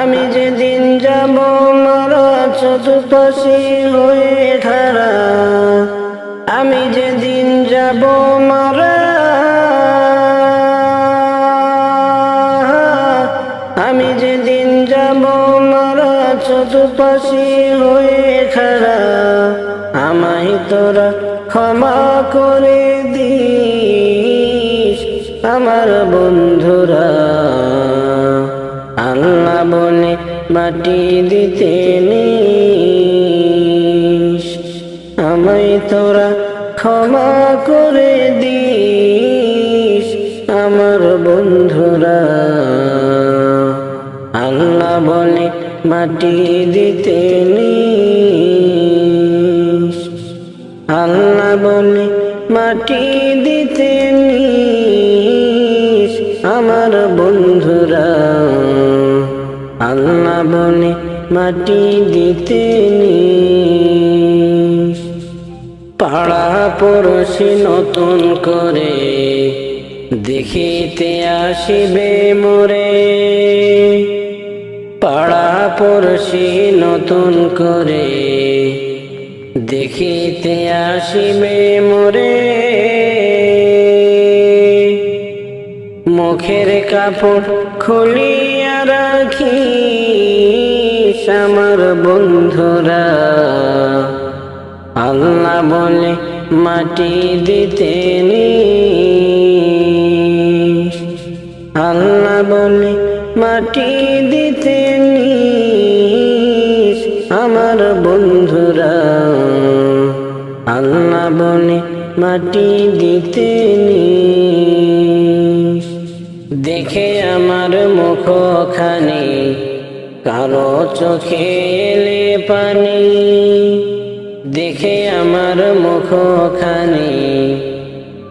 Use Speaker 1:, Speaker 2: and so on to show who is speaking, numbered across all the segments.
Speaker 1: আমি যেদিন যাব মারা চতুর্পাশী হয়ে ঠারা আমি যেদিন যাব, মারা। আমি যেদিন যাব মারা চতুর্পাশী হয়ে খাড়া আমায় তোরা ক্ষমা করে দিস, আমার বন্ধুরা। মাটি দিতে আমায় তোরা ক্ষমা করে দিস, আমার বন্ধুরা। আল্লাহ বলে, মাটি দিতে আল্লাহ বলে, মাটি দিতে আমার বন্ধুরা। আল্লাহ বলে মাটি দিতে পাড়া পড়শি নতুন করে দেখিতে আসিবে মোরে। পাড়া পড়শি নতুন করে দেখিতে আসিবে মোরে। মুখের কাপড় খুলিয়া রাখি আমার বন্ধুরা। আল্লাহ বলে মাটি দিতে আল্লাহ বলে মাটি দিতে আমার বন্ধুরা। আল্লাহ বলে মাটি দিতে নিস। দেখে আমার মুখখানি কারও চোখে এলে পানি। দেখে আমার মুখখানি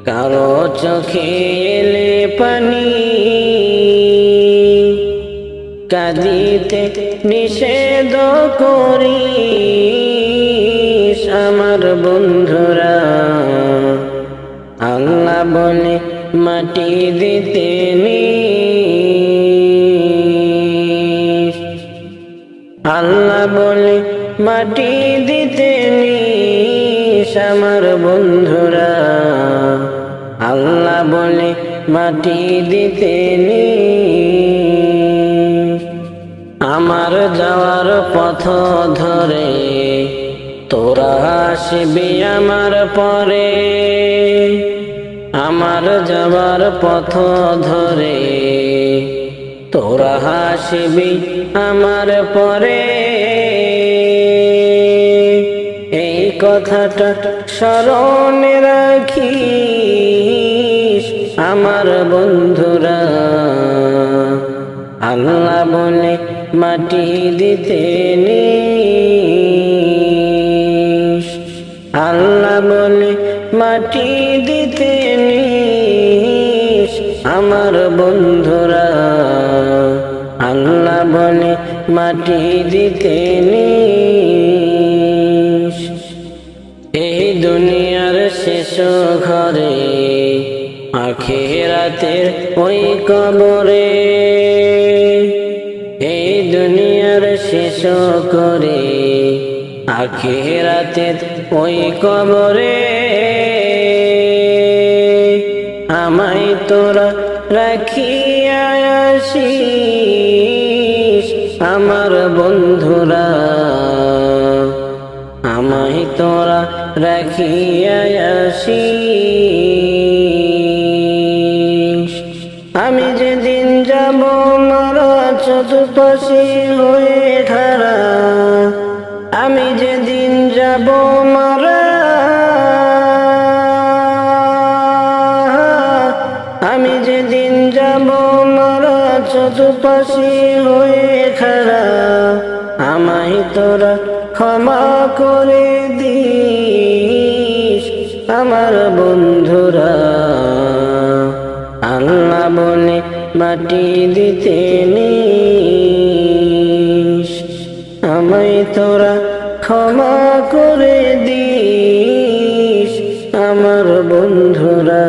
Speaker 1: কারও চোখে এলে পানি। কাঁদিতে নিষেধ করি আমার বন্ধুরা। আল্লাহ বলে মাটি দিতে আল্লাহ বলে, মাটি দিতে আমার বন্ধুরা। আল্লাহ বলে, মাটি দিতে আমার যাওয়ার পথ ধরে তোরা আসবি আমার পরে। আমার যাবার পথ ধরে। তোরা হাসবি আমার পরে। এই কথাটা স্মরণে রাখিস আমার বন্ধুরা। আল্লাহ বলে মাটি দিতে নিস। আল্লাহ বলে মাটি দিতে আমার বন্ধুরা, আল্লাহ বলে মাটি দিতে এই দুনিয়ার শেষ ঘরে, আখেরাতের ওই কবরে। এই দুনিয়ার শেষ করে আখেরাতের ওই কবরে। আমায় তোরা রাখিয়া আসিস। আমার বন্ধুরা আমায় তোরা রাখিয়া আসিস। আমি যেদিন যাব মারা চতুর্পাশী তোরা ক্ষমা করে দিস আমার বন্ধুরা। আল্লাহ বলে মাটি দিতে নিস। আমায় তোরা ক্ষমা করে দিস আমার বন্ধুরা।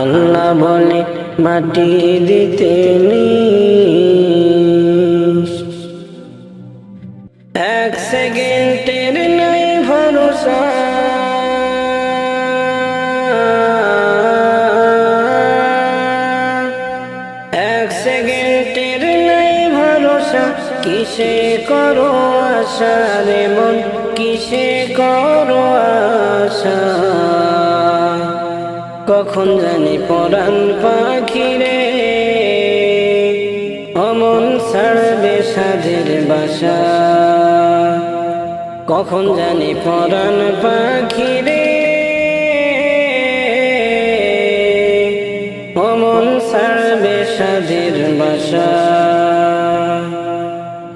Speaker 1: আল্লাহ বলে মাটি দিতে নিস। আশা রে মন কিসে করো আশা? কখন জানি পরাণ পাখিরে অমন ছাড়বে সাধের বাসা। কখন জানি পরাণ পাখিরে অমন ছাড়বে সাধের বাসা।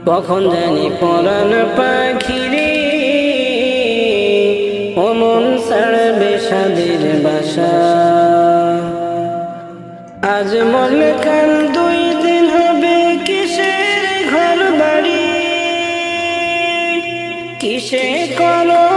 Speaker 1: কখন জানি পরাণ পাখিরে অমন সাড়বে সাদের বাসা। আজ মন কাল দুই দিন হবে কিসের ঘর বাড়ি কিসে করো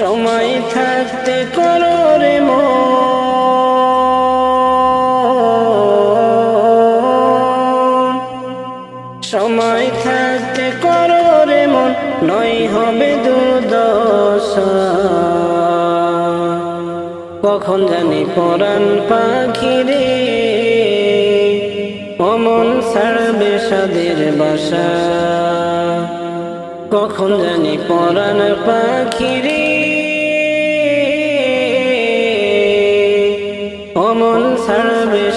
Speaker 1: সময় থাকতে করো রে মন। সময় থাকতে করো রে মন, নয় হবে দুর্দশা। কখন জানি পরাণ পাখিরে, অমন ছাড়বে সাদের বাসা। কখন জানি পরাণ পাখিরে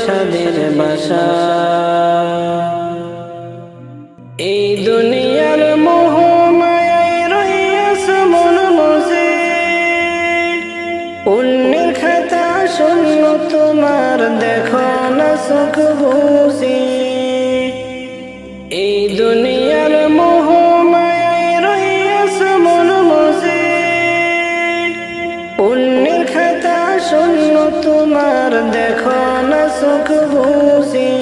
Speaker 1: সাদের বাসা। এই দুনিয়ার মোহ মায়ায় রইয়াস মন মজে। অন্যের খাতা শূন্য, তোমার দেখো না সুখ বুঝি। সুখ বুঝি।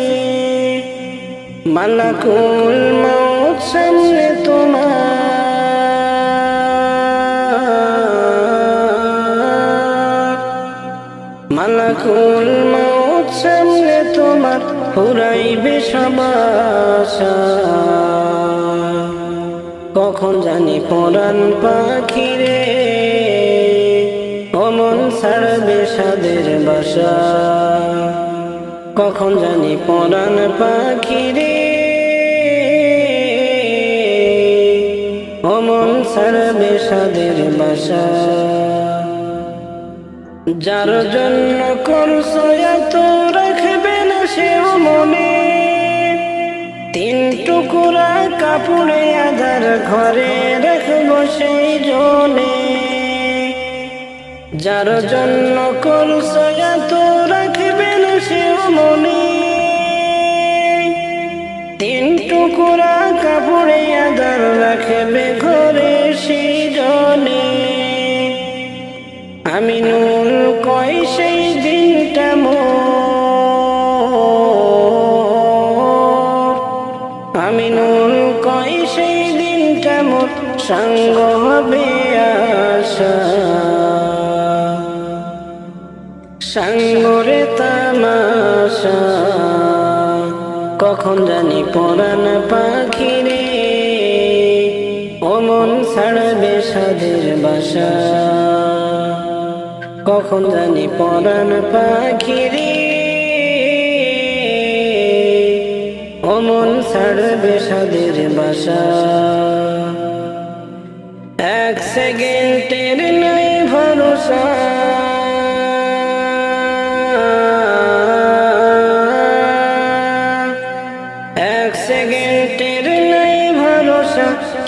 Speaker 1: মালাকুল মৌত সামনে তোমার। মালাকুল মৌত সামনে তোমার, ফুরাইবে সবাসা কখন জানি পরাণ পাখিরে অমন ছাড়বে সাদের বাসা। কখন জানি পরাণ পাখিরে অমন ছাড়বে সাদের বাসা। যার জন্য করছ এত রাখবে না সেও মনে। তিন টুকুরা কাপড়ে আধার ঘরে রাখব সেই জনে। যার জন্য করছ এত রাখবে মনে। তিন টুকুরা কাপড়ে আধার রাখবে ঘরে সেই আমি কয় সেই দিনটা আমি নুন কয় সেই দিনটা মোর সঙ্গ সঙ্গরে তামাশা, কখন জানি পরাণ পাখিরে অমন ছাড়বে সাদের বাসা। কখন জানি পরাণ পাখিরে অমন ছাড়বে সাদের বাসা। এক সেকেন্ডের নাই ভরসা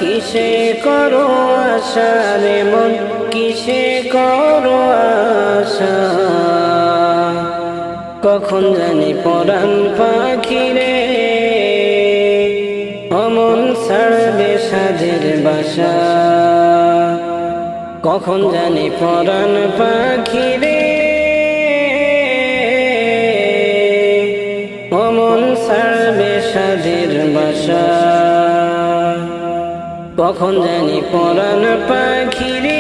Speaker 1: কিসে করো আশা রে মন? কিসে করো আশা? কখন জানি পরাণ পাখি পাখিরে অমন ছাড়বে সাধের বাসা। কখন জানি পরাণ পাখিরে কখন জানি পরাণ পাখিরে